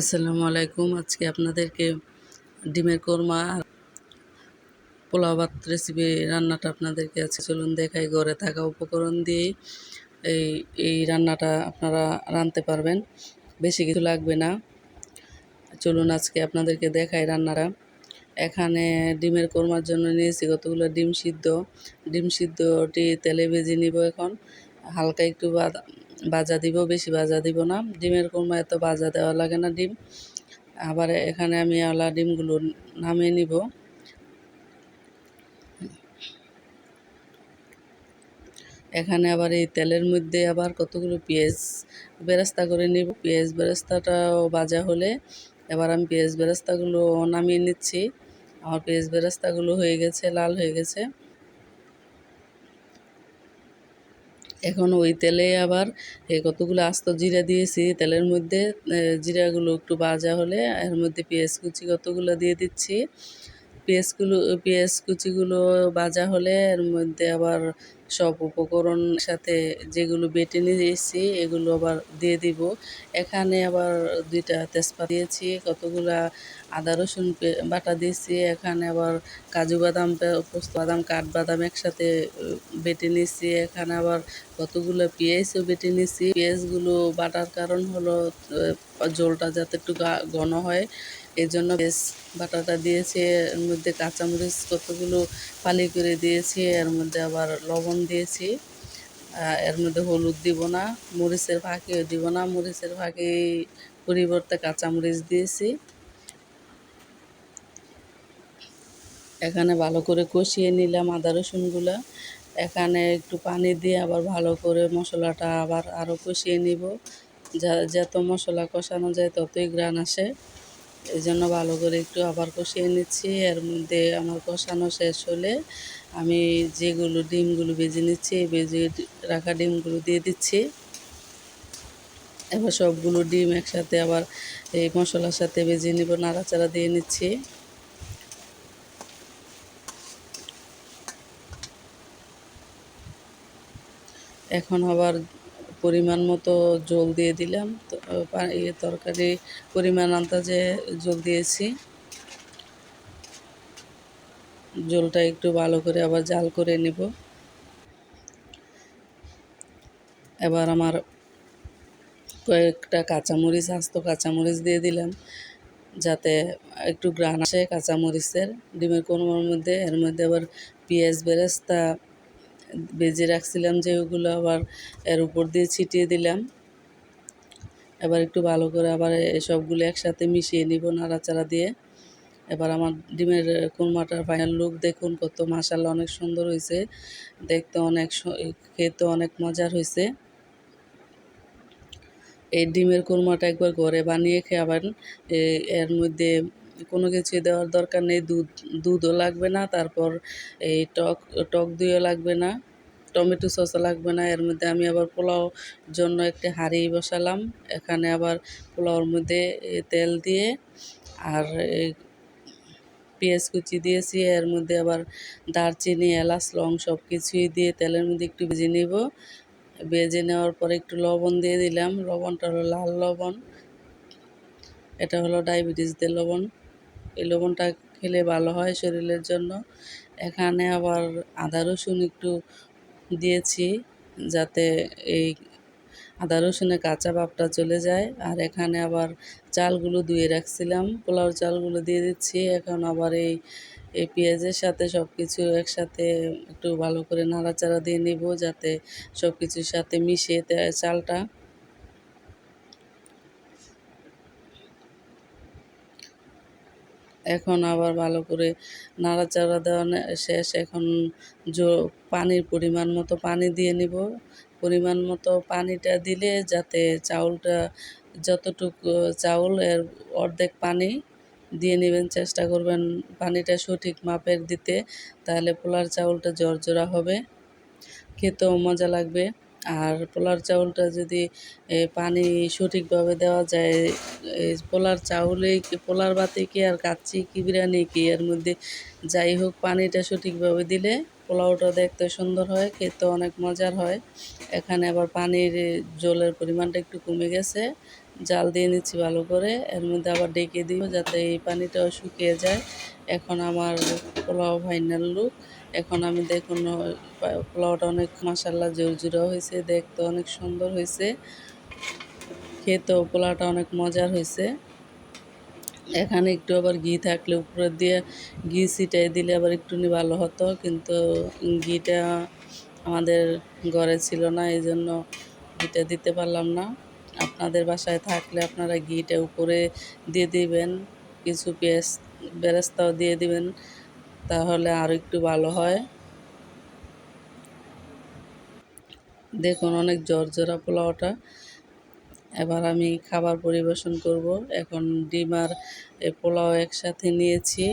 আসসালামু আলাইকুম। আজকে আপনাদেরকে ডিমের কোরমা আর পোলাও ভাত রেসিপি রান্নাটা আপনাদেরকে আজকে চলুন দেখাই। ঘরে থাকা উপকরণ দিয়েই এই এই রান্নাটা আপনারা রাঁধতে পারবেন। বেশি কিছু লাগবে না। চলুন আজকে আপনাদেরকে দেখাই রান্নাটা। এখানে ডিমের কোরমার জন্য নিয়েছি কতগুলো ডিম সিদ্ধ। ডিম সিদ্ধটি তেলে ভেজে নিব এখন। হালকা একটু বাদা ভাজা দিব, বেশি ভাজা দিব না। ডিমের কোরমা এত ভাজা দেওয়া লাগে না ডিম। আবার এখানে আমি আলা ডিমগুলো নামিয়ে নিব। এখানে আবার এই তেলের মধ্যে আবার কতগুলো পেঁয়াজ বেরেস্তা করে নিব। পেঁয়াজ বেরেস্তাটাও ভাজা হলে এবার আমি পেঁয়াজ বেরেস্তাগুলো নামিয়ে নিচ্ছি। আমার পেঁয়াজ বেরেস্তাগুলো হয়ে গেছে, লাল হয়ে গেছে। এখন ওই তেলে আবার কতগুলো আস্ত জিরা দিয়েছি, তেলের মধ্যে জিরাগুলো একটু ভাজা হলে এর মধ্যে পেঁয়াজ কুচি কতগুলো দিয়ে দিচ্ছি। পেঁয়াজগুলো, পেঁয়াজ কুচিগুলো ভাজা হলে এর মধ্যে আবার সব উপকরণ সাথে যেগুলো বেটে নিয়েছি, এগুলো আবার দিয়ে দিব। এখানে আবার দুইটা তেজপাত দিয়েছি, কতগুলা আদা, রসুন বাটা দিয়েছি। এখানে আবার কাজু বাদাম পোস্ত বাদাম কাঠবাদাম একসাথে বেটে নিয়েছি। এখানে আবার কতগুলো পেঁয়াজও বেটে নিয়েছি। পেঁয়াজগুলো বাটার কারণ হলো জলটা যাতে একটু ঘন হয়। এই জন্য বেশ বাটাটা দিয়েছে। এর মধ্যে কাঁচামরিচ কতগুলো ফালি করে দিয়েছি, এর মধ্যে আবার লবণ দিয়েছি এর মধ্যে হলুদ দিব না, মরিচের ফাঁকিও দিব না, মরিচের ফাঁকি পরিবর্তে কাঁচামরিচ দিয়েছি। এখানে ভালো করে কষিয়ে নিলাম আদা রসুনগুলো, এখানে একটু পানি দিয়ে আবার ভালো করে মশলাটা আবার আরও কষিয়ে নিব। যা, যত মশলা কষানো যায় ততই গ্রান আসে। এই জন্য ভালো করে একটু আবার কষিয়ে নিচ্ছি। এর মধ্যে আমার কষানো শেষ হলে আমি যেগুলো ডিমগুলো বেজে নিচ্ছি বেজে রাখা ডিমগুলো দিয়ে দিচ্ছি। এবার সবগুলো ডিম একসাথে আবার এই মশলার সাথে ভেজে নিব, নাড়াচাড়া দিয়ে নিচ্ছি। এখন আবার পরিমাণ মতো জল দিয়ে দিলাম। ইয়ে তরকারি পরিমাণ আন্দাজে জল দিয়েছি। জলটা একটু ভালো করে আবার জাল করে নেব। এবার আমার কয়েকটা কাঁচামরিচ, আস্ত কাঁচামরিচ দিয়ে দিলাম, যাতে একটু গ্রান আসে কাঁচামরিচের। ডিমের কোরমার মধ্যে, এর মধ্যে আবার পেঁয়াজ বেরেস্তা বেজে রাখছিলাম যে ওগুলো আবার এর উপর দিয়ে ছিটিয়ে দিলাম। এবার একটু ভালো করে আবার সবগুলো একসাথে মিশিয়ে নিব নাড়াচাড়া দিয়ে। এবার আমার ডিমের কোরমাটার ফাইনাল লুক দেখুন কত মাসাল্লা অনেক সুন্দর হয়েছে দেখতে অনেক খেতে অনেক মজার হয়েছে এই ডিমের কোরমাটা একবার ঘরে বানিয়ে খাবেন। এর মধ্যে কোনো কিছু দেওয়ার দরকার নেই। দুধ, দুধও লাগবে না। তারপর এই টক টক দইও লাগবে না। টমেটো সসও লাগবে না। এর মধ্যে আমি আবার পোলাও জন্য একটি হাঁড়ি বসালাম। এখানে আবার পোলাওর মধ্যে তেল দিয়ে আর পেঁয়াজ কুচি দিয়েছি। এর মধ্যে আবার দারচিনি, এলাচ, লং সব কিছুই দিয়ে তেলের মধ্যে একটু ভেজে নিব। ভেজে নেওয়ার পরে একটু লবণ দিয়ে দিলাম। লবণটা হলো লাল লবণ। এটা হলো ডায়াবেটিসদের লবণ। এই লবণটা খেলে ভালো হয় শরীরের জন্য। এখানে আবার আদা রসুন একটু দিয়েছি যাতে এই আদা রসুনের কাঁচা ভাবটা চলে যায়। আর এখানে আবার চালগুলো ধুয়ে রাখছিলাম, পোলাও চালগুলো দিয়ে দিচ্ছি। এখন আবার এই এই পেঁয়াজের সাথে সব কিছু একসাথে একটু ভালো করে নাড়াচাড়া দিয়ে নিব যাতে সব কিছুর সাথে মিশিয়ে চালটা। এখন আবার ভালো করে নাড়াচাড়া দেওয়া শেষ। এখন জো, পানির পরিমাণ মতো পানি দিয়ে নিব। পরিমাণ মতো পানিটা দিলে যাতে চাউলটা যতটুকু চাউল এর অর্ধেক পানি দিয়ে নেবেন, চেষ্টা করবেন পানিটা সঠিক মাপের দিতে, তাহলে পোলার চাউলটা জর্জরা হবে। খেতেও মজা লাগবে। আর পোলার চাউলটা যদি পানি সঠিকভাবে দেওয়া যায় পোলার চাউলে পোলার বাতে কি আর কাচ্চি কি বিরিয়ানি কি, এর মধ্যে যাই হোক পানিটা সঠিকভাবে দিলে পোলাওটা দেখতে সুন্দর হয়, খেতে অনেক মজার হয়। এখানে আবার পানির জলের পরিমাণটা একটু কমে গেছে। জাল দিয়ে নিচ্ছি ভালো করে, এর মধ্যে আবার ডেকে দিব যাতে এই পানিটাও শুকিয়ে যায়। এখন আমার পোলাও ফাইনাল লুক। এখন আমি দেখুন পোলাওটা অনেক মশাল্লা জোর জোরও হয়েছে, দেখতে অনেক সুন্দর হয়েছে। খেতেও পোলাওটা অনেক মজার হয়েছে। এখানে একটু আবার ঘি থাকলে উপরে দিয়ে ঘি ছিটাই দিলে আবার একটু ভালো হতো, কিন্তু ঘিটা আমাদের ঘরে ছিল না এই জন্য ঘিটা দিতে পারলাম না। আপনাদের বাসায় থাকলে আপনারা ঘিটা উপরে দিয়ে দিবেন, কিছু পেঁয়াজ, বেরেস্তাও দিয়ে দিবেন। তাহলে আরও একটু ভালো হয়। দেখুন অনেক জর্জরা পোলাওটা এবার আমি খাবার পরিবেশন করব। এখন ডিম আর পোলাও একসাথে নিয়েছি।